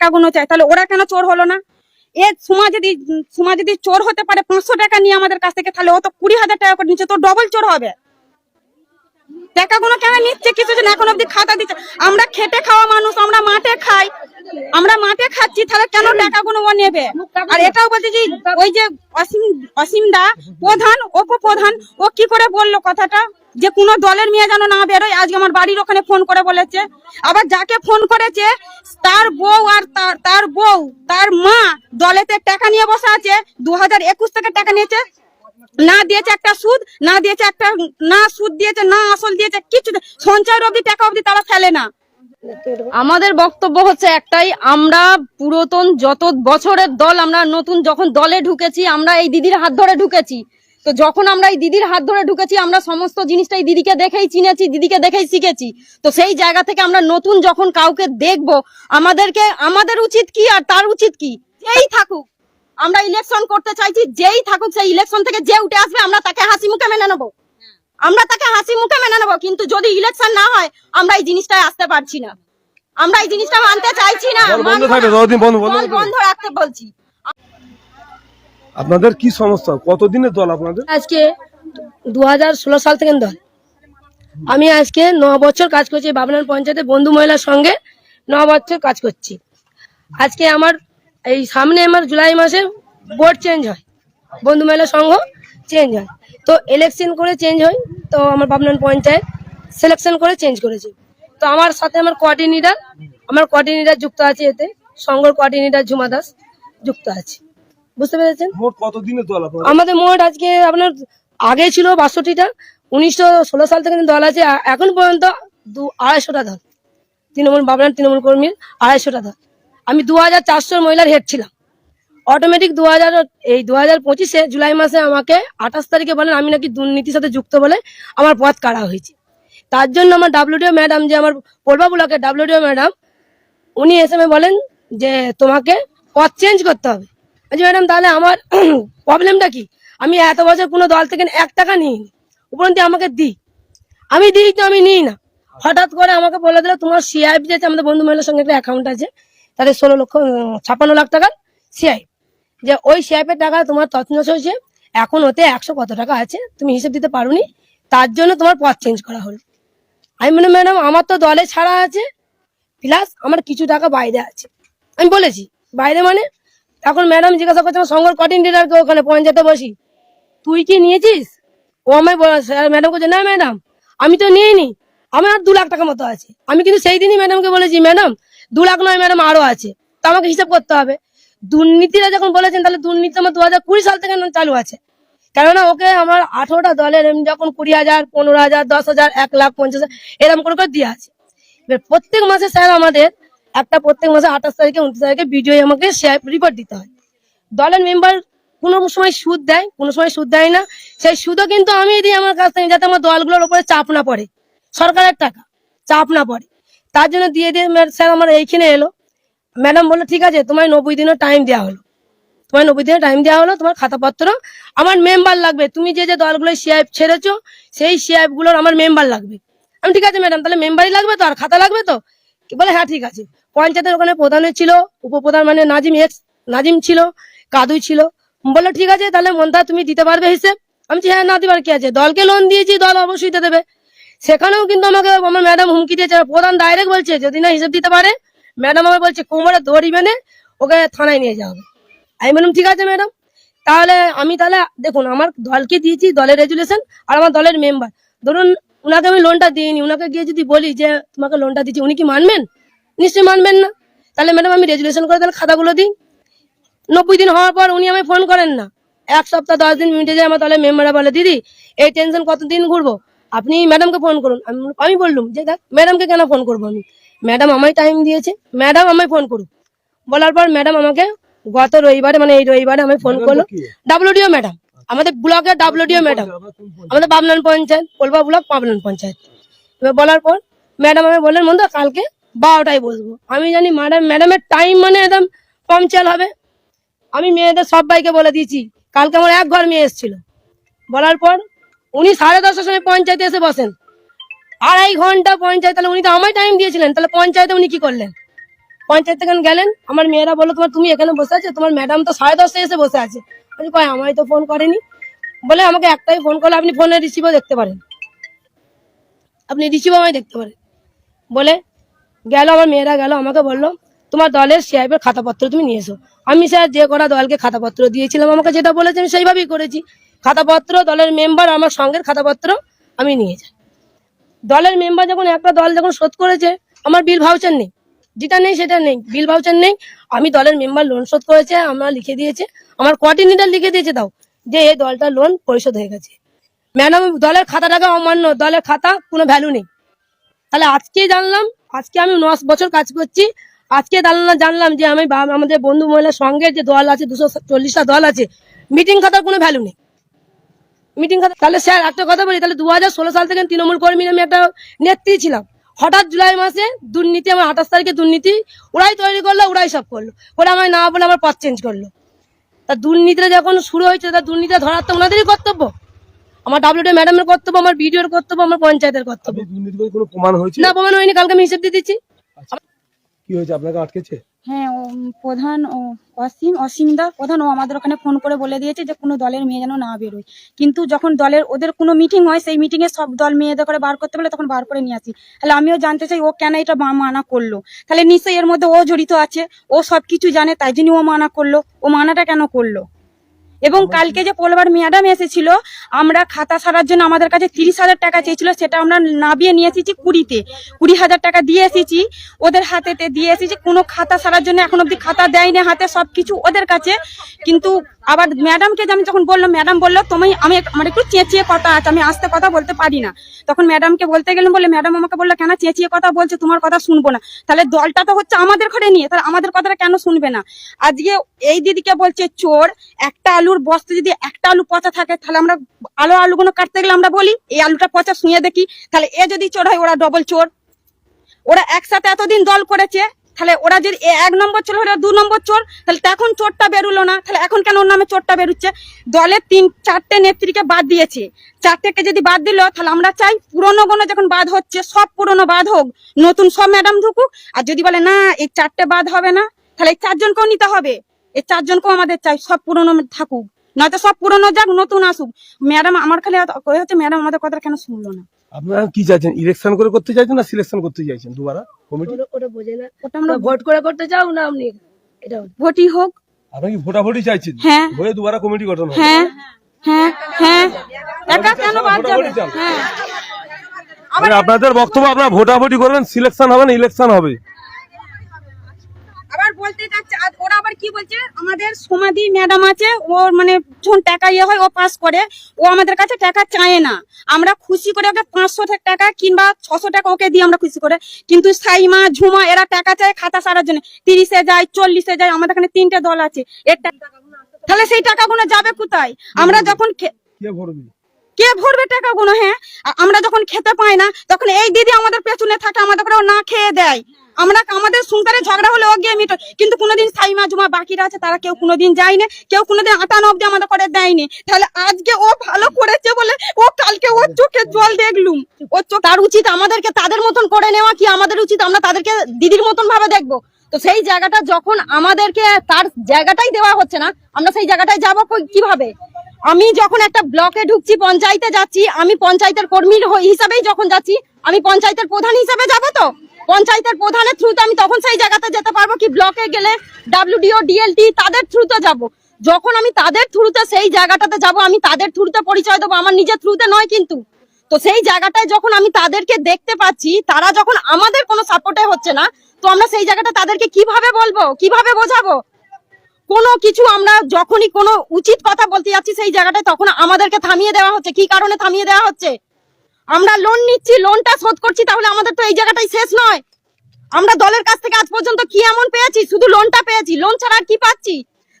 টাকাগুলো চাই, তাহলে ওরা কেন চোর হলো না? এ সুমা যদি সুমা যদি চোর হতে পারে, পাঁচশো টাকা নিয়ে আমাদের কাছ থেকে, তাহলে ও তো কুড়ি হাজার টাকা করে নিচ্ছে, তো ডবল চোর হবে। টাকাগুলো কেন নিচ্ছে? কিছু এখন খাতা দিচ্ছে। আমরা খেটে খাওয়া মানুষ, আমরা মাঠে খাই, আমরা মাঠে খাচ্ছি, তাহলে কেন টাকাগুলো ও নেবে? আর এটাও যে, ওই যে অসীম প্রধান উপপ্রধান ও কি করে বলল কথাটা? যে কোনো দলের মেয়ে যেন না বেরোয়, আজকে আমার বাড়ির ওখানে ফোন করে বলেছে। আবার যাকে ফোন করেছে, তার বউ আর তার তার বউ, তার মা দলেতে টাকা নিয়ে বসে আছে দু হাজার একুশ থেকে টাকা নিয়েছে। না দিয়েছে একটা সুদ, না দিয়েছে একটা, না সুদ দিয়েছে, না আসল দিয়েছে, কিছু সঞ্চয়ের অবধি, টাকা অবধি তারা ফেলে না। আমাদের বক্তব্য হচ্ছে একটাই, আমরা পুরাতন যত বছরের দল, আমরা নতুন যখন দলে ঢুকেছি, আমরা এই দিদির হাত ধরে ঢুকেছি। তো যখন আমরা এই দিদির হাত ধরে ঢুকেছি আমরা সমস্ত জিনিসটা এই দিদিকে দেখেই চিনেছি দিদিকে দেখেই শিখেছি। তো সেই জায়গা থেকে আমরা নতুন যখন কাউকে দেখব আমাদেরকে আমাদের উচিত কি আর তার উচিত কি? যেই থাকুক। আমরা ইলেকশন করতে চাইছি যেই থাকুক সেই ইলেকশন থেকে যে উঠে আসবে আমরা তাকে হাসি মুখে মেনে নেব। আমরা তাকে হাসি মুখে মেনে নেব কিন্তু যদি ইলেকশন না হয় আমরা এই জিনিসটায় আসতে পারছি না। আমরা এই জিনিসটা মানতে চাইছি না। বন্ধ রাখতে বলছি। আপনাদের কি সমস্যা? কতদিনের দল আপনাদের? আজকে দু হাজার ষোলো সাল থেকে দল। আমি আজকে ন বছর কাজ করছি বাবনান পঞ্চায়েতে বন্ধু মহিলার সঙ্গে, ন বছর কাজ করছি। আজকে আমার এই সামনে আমার জুলাই মাসে বোর্ড চেঞ্জ হয়, বন্ধু মহিলা সংঘ চেঞ্জ হয়। তো ইলেকশন করে চেঞ্জ হয়, তো আমার বাবনান পঞ্চায়েত সিলেকশন করে চেঞ্জ করেছে। তো আমার সাথে আমার কোঅর্ডিনেটর আমার কোঅর্ডিনেটর যুক্ত আছে এতে, সংঘর কোঅর্ডিনেটর ঝুমা দাস যুক্ত আছে। বুঝতে পেরেছেন? মোট কতদিনের দল আমাদের মোট আজকে আপনার আগে ছিল বাষট্টিটা উনিশশো ষোলো সাল থেকে দল আছে এখন পর্যন্ত দু আড়াইশোটা দল। তৃণমূল বাবনার তৃণমূল কর্মীর আড়াইশোটা দল। আমি দু হাজার চারশো মহিলার হেড ছিলাম। অটোমেটিক দু হাজার এই দু হাজার পঁচিশে জুলাই মাসে আমাকে আঠাশ তারিখে বলেন আমি নাকি দুর্নীতির সাথে যুক্ত বলে আমার পথ কাটা হয়েছে। তার জন্য আমার ডাব্লিউডিও ম্যাডাম যে আমার পড়বা ব্লকের ডাব্লিউডিও ম্যাডাম উনি এসে বলেন যে তোমাকে পথ চেঞ্জ করতে হবে। বলছি ম্যাডাম, তাহলে আমার প্রবলেমটা কি? আমি এত বছর কোনো দল থেকে এক টাকা নিইনি। উপরন্তু আমাকে দিই আমি দিই তো, আমি নিই না। হঠাৎ করে আমাকে বলে দিল, তোমার সিআইপি যেতে আমাদের বন্ধু মহিলার সঙ্গে একটা অ্যাকাউন্ট আছে তাদের ষোলো লক্ষ ছাপ্পান্ন লাখ টাকার সিআইপ যে ওই সিআইপের টাকা তোমার তছনছ হয়েছে, এখন ওতে একশো কত টাকা আছে, তুমি হিসেব দিতে পারোনি, তার জন্য তোমার পথ চেঞ্জ করা হলো। আমি মানে ম্যাডাম, আমার তো দলে ছাড়া আছে প্লাস আমার কিছু টাকা বাইরে আছে। আমি বলেছি, বাইরে মানে? এখন ম্যাডাম জিজ্ঞাসা করছে, আমার সংঘর কোঅর্ডিনেটরকে ওখানে পঞ্চায়েতে বসি। তুই কি নিয়েছিস? ও আমায় ম্যাডাম বলছে, না ম্যাডাম, আমি তো নিইনি। আমার আর দু লাখ টাকা মতো আছে। আমি কিন্তু সেই দিনই ম্যাডামকে বলেছি, ম্যাডাম, দু লাখ নয় ম্যাডাম, আরও আছে। তো আমাকে হিসাব করতে হবে। দুর্নীতিরা যখন বলেছেন, তাহলে দুর্নীতি আমার দু হাজার কুড়ি সাল থেকে চালু আছে। কেননা ওকে আমার আঠারোটা দলের এমনি যখন কুড়ি হাজার, পনেরো হাজার, দশ হাজার, এক লাখ, পঞ্চাশ হাজার, এরকম করে করে দিয়ে আছে। এবার প্রত্যেক মাসে স্যার আমাদের একটা প্রত্যেক মাসে আঠাশ তারিখে, উনত্রিশ তারিখে ভিডিও আমাকে রিপোর্ট দিতে হয়। দলের মেম্বার কোনো সময় সুদ দেয়, কোনো সময় সুদ দেয় না। সেই সুদও কিন্তু আমি দিই আমার কাছ থেকে যাতে আমার দলগুলোর উপরে চাপ না পড়ে। সরকারের টাকা, চাপ না পড়ে। তার জন্য দিয়ে দিয়ে স্যার আমার এইখানে এলো। ম্যাডাম বলল, ঠিক আছে, তোমায় নব্বই দিনের টাইম দেওয়া হলো। তোমার নব্বই দিনের টাইম দেওয়া হলো, তোমার খাতাপত্র। আমার মেম্বার লাগবে। তুমি যে যে দলগুলো সিআইপ ছেড়েছো, সেই সিআইপগুলোর আমার মেম্বার লাগবে। আমি, ঠিক আছে ম্যাডাম, তাহলে মেম্বারই লাগবে তো? আর খাতা লাগবে তো? বলে হ্যাঁ ঠিক আছে। পঞ্চায়েতের ওখানে প্রধানের ছিল, উপপ্রধান মানে নাজিম এক্স নাজিম ছিল, কাদুই ছিল। বলল ঠিক আছে, তাহলে মন্তা তুমি দিতে পারবে হিসেব? আমি হ্যাঁ না দিবার কি আছে? দলকে লোন দিয়েছি, দল অবশ্যই দিতে দেবে। সেখানেও কিন্তু আমাকে আমার ম্যাডাম হুমকি দিয়েছে। প্রধান ডাইরেক্ট বলছে, যদি না হিসেব দিতে পারে ম্যাডাম আমার বলছে, কোমরে দড়ি বেঁধে ওকে থানায় নিয়ে হবে। আমি বললাম, ঠিক আছে ম্যাডাম তাহলে আমি তাহলে, দেখুন, আমার দলকে দিয়েছি, দলের রেজুলেশন আর আমার দলের মেম্বার ধরুন, উনাকে আমি লোনটা দিইনি। উনাকে গিয়ে যদি বলি যে, তোমাকে লোনটা দিচ্ছি উনি কি মানবেন? নিশ্চয়ই মানবেন না। তাহলে ম্যাডাম আমি রেজুলেশন করে তাহলে খাতাগুলো দিই। নব্বই দিন হওয়ার পর উনি আমায় ফোন করেন না। এক সপ্তাহ দশ দিন মিটে যায় আমার তাহলে মেম্বাররা বলে দিদি এই টেনশন কতদিন ঘুরবো? আপনি ম্যাডামকে ফোন করুন। আমি- আমি বললুম যে দেখ ম্যাডামকে কেন ফোন করব আমি? ম্যাডাম আমায় টাইম দিয়েছে। ম্যাডাম আমায় ফোন করুক। বলার পর ম্যাডাম আমাকে গত রবিবারে মানে এই রবিবারে আমায় ফোন করল। ডাব্লিউডিও ম্যাডাম আমাদের ব্লকের ডাব্লিউডিও ম্যাডাম আমাদের বাবনান পঞ্চায়েত পোলবা ব্লক পাবনান পঞ্চায়েত। এবার বলার পর ম্যাডাম আমি বললেন বন্ধু কালকে বারোটায় বসবো। আমি জানি ম্যাডাম ম্যাডামের টাইম মানে একদম পঞ্চাল হবে। আমি মেয়েদের সবাইকে বলে দিয়েছি, কালকে আমার এক ঘর মেয়ে এসেছিল। বলার পর উনি সাড়ে দশটার সময় পঞ্চায়েতে এসে বসেন। আড়াই ঘণ্টা পঞ্চায়েত, তাহলে উনি তো আমায় টাইম দিয়েছিলেন, তাহলে পঞ্চায়েতে উনি কি করলেন? পঞ্চায়েত থেকে গেলেন, আমার মেয়েরা বলল, তোমার তুমি এখানে বসে আছো? তোমার ম্যাডাম তো সাড়ে দশটায় এসে বসে আছে। আমি কয়, আমায় তো ফোন করেনি। বলে, আমাকে একটাই ফোন করলে, আপনি ফোনে রিসিভও দেখতে পারেন। আপনি রিসিভ আমায় দেখতে পারেন। বলে গেল আমার মেয়েরা গেল, আমাকে বলল, তোমার দলের সিআইপের খাতাপত্র তুমি নিয়ে এসো আমি স্যার যে কটা দলকে খাতাপত্র দিয়েছিলাম, আমাকে যেটা বলেছে আমি সেইভাবেই করেছি। খাতাপত্র, দলের মেম্বার আমার সঙ্গের খাতাপত্র আমি নিয়ে যাই। দলের মেম্বার যখন একটা দল যখন শোধ করেছে, আমার বিল ভাউচার নেই। যেটা নেই, সেটা নেই। বিল ভাউচার নেই। আমি দলের মেম্বার লোন শোধ করেছে, আমরা লিখে দিয়েছে। আমার কোয়ার্ডিনেটার লিখে দিয়েছে, দাও। যে এই দলটা লোন পরিশোধ হয়ে গেছে। ম্যাডাম দলের খাতাটাকে অমান্য, দলের খাতা কোনো ভ্যালু নেই। তাহলে আজকে জানলাম আজকে আমি ন বছর কাজ করছি। আজকে জানলাম জানলাম যে আমি আমাদের বন্ধু মহিলার সঙ্গে যে দল আছে, দুশো চল্লিশটা দল আছে মিটিং খাতার কোনো ভ্যালু নেই। মিটিং খাতা তাহলে স্যার, একটা কথা বলি, তাহলে দু হাজার ষোলো সাল থেকে তৃণমূল কর্মী আমি একটা নেত্রী ছিলাম। হঠাৎ জুলাই মাসে দুর্নীতি, আমার আঠাশ তারিখে দুর্নীতি, ওরাই তৈরি করল, ওরাই সব করল। ওরা আমায় না বলে আমার পথ চেঞ্জ করল। তা দুর্নীতিটা যখন শুরু হয়েছে, তা দুর্নীতিটা ধরার তো ওনাদেরই কর্তব্য। আমার ডাব্লিউডি ম্যাডামের কর্তব্য আমার বিডিওর কর্তব্য আমার পঞ্চায়েতের কর্তব্য। কোনো প্রমাণ হয়েছে? না প্রমাণ হয়নি কালকে আমি হিসেব দিয়ে দিচ্ছি। কি হয়েছে? আপনাকে আটকেছে? হ্যাঁ ও প্রধান ও অসীম অসীমদা প্রধান ও আমাদের ওখানে ফোন করে বলে দিয়েছে যে কোনো দলের মেয়ে যেন না বেরোয়। কিন্তু যখন দলের ওদের কোনো মিটিং হয় সেই মিটিংয়ে সব দল মেয়েদের করে বার করতে বলে তখন বার করে নিয়ে আসি। তাহলে আমিও জানতে চাই ও কেন এটা মা- মানা করল? তাহলে নিশ্চয়ই এর মধ্যে ও জড়িত আছে ও সব কিছু জানে তাই জন্য ও মানা করল। ও মানাটা কেন করল? এবং কালকে যে পোলবার ম্যাডাম এসেছিল আমরা খাতা সারার জন্য আমাদের কাছে তিরিশ হাজার টাকা চেয়েছিল সেটা আমরা নাবিয়ে নিয়ে এসেছি কুড়িতে। কুড়ি হাজার টাকা দিয়ে এসেছি ওদের হাতেতে দিয়ে এসেছি কোনো খাতা সারার জন্য এখন অব্দি খাতা দেয়নি হাতে সব কিছু ওদের কাছে। কিন্তু আবার ম্যাডামকে আমি যখন বললাম ম্যাডাম বলল তুমি আমি আমার একটু চেঁচিয়ে কথা আছে আমি আস্তে কথা বলতে পারি না। তখন ম্যাডামকে বলতে গেলাম বলে ম্যাডাম আমাকে বলল কেন চেঁচিয়ে কথা বলছে তোমার কথা শুনব না। তাহলে দলটা তো হচ্ছে আমাদের ঘরে নিয়ে তাহলে আমাদের কথাটা কেন শুনবে না? আজকে এই দিদিকে বলছে চোর একটা আলুর বস্তা যদি একটা আলু পচা থাকে, তাহলে আমরা আলু আলুগুলো কাটতে গেলে আমরা বলি, এই আলুটা পচা, শুয়ে দেখি। তাহলে এ যদি চোর হয়, ওরা ডবল চোর। ওরা একসাথে এতদিন দল করেছে, তাহলে ওরা যদি এক নম্বর চোর হলে দু নম্বর চোর, তাহলে তখন চোরটা বেরুলো না। তাহলে এখন কেন ওর নামে চোরটা বেরুচ্ছে? দলের তিন, চারটে নেত্রীকে বাদ দিয়েছে। চারটেকে যদি বাদ দিল, তাহলে আমরা চাই পুরনো গণ যখন বাদ হচ্ছে, সব পুরনো বাদ হোক। নতুন সব ম্যাডাম ঢুকুক, আর যদি বলে, না, এই চারটে বাদ হবে না, তাহলে এই চারজনকেও নিতে হবে। এই চারজনকেও আমাদের চাই সব পুরনো থাকুক। নয়তো সব পুরনো যাক নতুন আসুক। ম্যাডাম আমার খালি হচ্ছে ম্যাডাম আমাদের কথা কেন শুনলো না? আপনারা কি চাইছেন? ইলেকশন করে করতে চাইছেন না সিলেকশন করতে চাইছেন? দুবারা? কমিটি? ওটা- বোঝে না। ওটা আমরা ভোট করে করতে চাও না আপনি? এটা ভোটই হোক। আপনি কি ভোটাভুটি চাইছেন? হ্যাঁ। হয়ে দুবারা কমিটি গঠন হবে। হ্যাঁ। হ্যাঁ। হ্যাঁ। একা কেন বাদ যাবে? হ্যাঁ। আপনাদের বক্তব্য আপনারা ভোটাভুটি করবেন সিলেকশন হবে না ইলেকশন হবে। বলতে যাচ্ছে ওরা আবার কি বলছে আমাদের সমাধি ম্যাডাম আছে ওর মানে যখন টাকা ইয়ে হয় ও পাস করে। ও আমাদের কাছে টাকা চায় না। আমরা খুশি করে ওকে পাঁচশো টাকা কিংবা ছশো টাকা ওকে দিই আমরা খুশি করে। কিন্তু সাইমা ঝুমা এরা টাকা চায় খাতা সারার জন্য। তিরিশে যায় চল্লিশে যায় আমাদের এখানে তিনটে দল আছে। এর টাকা তাহলে সেই টাকাগুলো যাবে কোথায়? আমরা যখন কে ভরবে? কে ভরবে টাকাগুলো হ্যাঁ? আমরা যখন খেতে পাই না, তখন এই দিদি আমাদের পেছনে থাকে, আমাদের ও না খেয়ে দেয়। আমরা আমাদের সংসারে ঝগড়া হলে ও গিয়ে মিটো। কিন্তু কোনোদিন সাইমা, জুমা বাকিরা আছে, তারা কেউ কোনোদিন যায়নি, কেউ কোনোদিন আটানো অব্দি আমাদের করে দেয়নি। তাহলে আজকে ও ভালো করেছে বলে ও কালকে ওর চোখে জল দেখলুম। ওর চোখ তার উচিত আমাদেরকে তাদের মতন করে নেওয়া কি আমাদের উচিত? আমরা তাদেরকে দিদির মতন ভাবে দেখব। তো সেই জায়গাটা যখন আমাদেরকে তার জায়গাটাই দেওয়া হচ্ছে না, আমরা সেই জায়গাটায় যাব কীভাবে? আমি যখন একটা ব্লকে ঢুকছি, পঞ্চায়েতে যাচ্ছি, আমি পঞ্চায়েতের কর্মী হ- হিসাবেই যখন যাচ্ছি, আমি পঞ্চায়েতের প্রধান হিসাবে যাব তো? পঞ্চায়েতের প্রধানের থ্রুতে আমি তখন সেই জায়গাতে যেতে পারব কি ব্লকে গেলে ডাব্লিউডিও ডিএলটি তাদের থ্রুতে যাব। যখন আমি তাদের থ্রুতে সেই জায়গাটাতে যাব, আমি তাদের থ্রুতে পরিচয় দেবো। আমার নিজের থ্রুতে নয় কিন্তু। তো সেই জায়গাটায় যখন আমি তাদেরকে দেখতে পাচ্ছি, তারা যখন আমাদের কোনো সাপোর্টে হচ্ছে না, তো আমরা সেই জায়গাটা তাদেরকে কীভাবে বলব? কীভাবে বোঝাবো? কোনো কিছু আমরা যখনই কোনো উচিত কথা বলতে যাচ্ছি সেই জায়গাটায় তখন আমাদেরকে থামিয়ে দেওয়া হচ্ছে। কি কারণে থামিয়ে দেওয়া হচ্ছে? আমরা লোন নিচ্ছি লোনটা শোধ করছি, তাহলে আমাদের তো এই জায়গাটাই শেষ নয়। আমরা দলের কাছ থেকে আজ পর্যন্ত কি এমন পেয়েছি? শুধু লোনটা পেয়েছি লোন ছাড়া আর কি পাচ্ছি?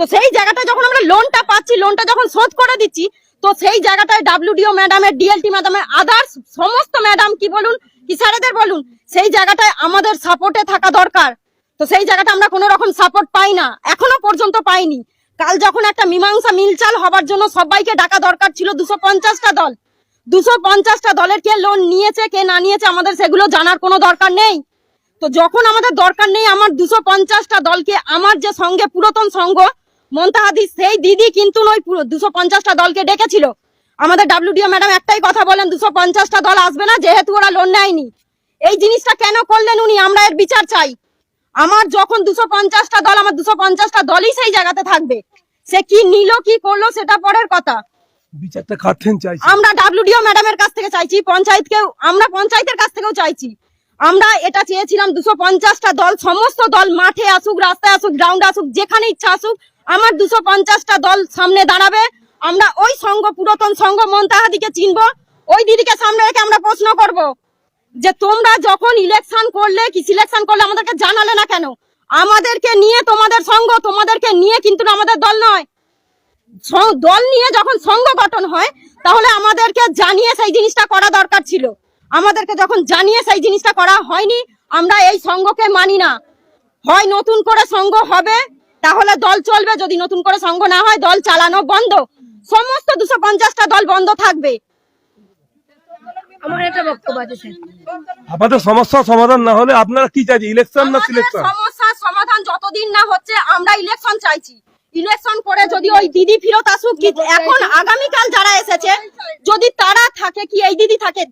তো সেই জায়গাটা যখন আমরা লোনটা পাচ্ছি লোনটা যখন শোধ করে দিচ্ছি, তো সেই জায়গাটায় ডাব্লিউডিও ম্যাডামের ডিএলটি ম্যাডামের আদার্স সমস্ত ম্যাডাম কি বলুন কি বলুন, সেই জায়গাটায় আমাদের সাপোর্টে থাকা দরকার। তো সেই জায়গাটা আমরা কোনো রকম সাপোর্ট পাই না। এখনও পর্যন্ত পাইনি। কাল যখন একটা মীমাংসা মিলচাল হবার জন্য সবাইকে ডাকা দরকার ছিল দুশো পঞ্চাশটা দল। দুশো পঞ্চাশটা দলের কে লোন নিয়েছে, কে না নিয়েছে, আমাদের সেগুলো জানার কোনো দরকার নেই। তো যখন আমাদের দরকার নেই, আমার দুশো পঞ্চাশটা দলকে, আমার যে সঙ্গে পুরাতন সংঘ মন্তাহাদি সেই দিদি কিন্তু ওই দুশো পঞ্চাশটা দলকে ডেকেছিল। আমাদের ডাব্লিউডিও ম্যাডাম একটাই কথা বলেন, দুশো পঞ্চাশটা দল আসবে না, যেহেতু ওরা লোন নেয়নি। এই জিনিসটা কেন করলেন উনি? আমরা এর বিচার চাই। আমার যখন দুশো পঞ্চাশটা দল আমার দুশো পঞ্চাশটা দলই সেই জায়গাতে থাকবে। সে কি নিল কি করল সেটা পরের কথা। বিচারটা কাটতেন চাইছি। আমরা ডাব্লিউডিও ম্যাডামের কাছ থেকে চাইছি পঞ্চায়েতকেও আমরা পঞ্চায়েতের কাছ থেকেও চাইছি। আমরা এটা চেয়েছিলাম দুশো পঞ্চাশটা দল সমস্ত দল মাঠে আসুক রাস্তায় আসুক গ্রাউন্ডে আসুক যেখানে ইচ্ছা আসুক আমার দুশো পঞ্চাশটা দল সামনে দাঁড়াবে। আমরা ওই সংঘ পুরাতন সংঘ মন্তাহাদিকে চিনবো ওই দিদিকে সামনে রেখে আমরা প্রশ্ন করব। যে তোমরা যখন ইলেকশন করলে, কি সিলেকশন করলে, আমাদেরকে জানালে না কেন? আমাদেরকে নিয়ে তোমাদের সঙ্গ, তোমাদেরকে নিয়ে কিন্তু আমাদের দল নয়। দল নিয়ে যখন সংঘ গঠন হয়, তাহলে আমাদেরকে জানিয়ে সেই জিনিসটা করা দরকার ছিল। আমাদেরকে যখন জানিয়ে সেই জিনিসটা করা হয়নি, আমরা এই সংঘকে মানি না। হয় নতুন করে সঙ্গ হবে, তাহলে দল চলবে। যদি নতুন করে সঙ্গ না হয়, দল চালানো বন্ধ। সমস্ত দুশো পঞ্চাশটা দল বন্ধ থাকবে। আমার একটা বক্তব্য আছে স্যার। আপনাদের সমস্যার সমাধান না হলে আপনারা কি চাইছেন ইলেকশন না সিলেকশন সমস্যার সমাধান যতদিন না হচ্ছে আমরা ইলেকশন চাইছি। ইলেকশন করে যদি ওই দিদি ফিরত আসুক কি এখন আগামীকাল যারা এসেছে যদি তারা থাকে কি এই দিদি থাকে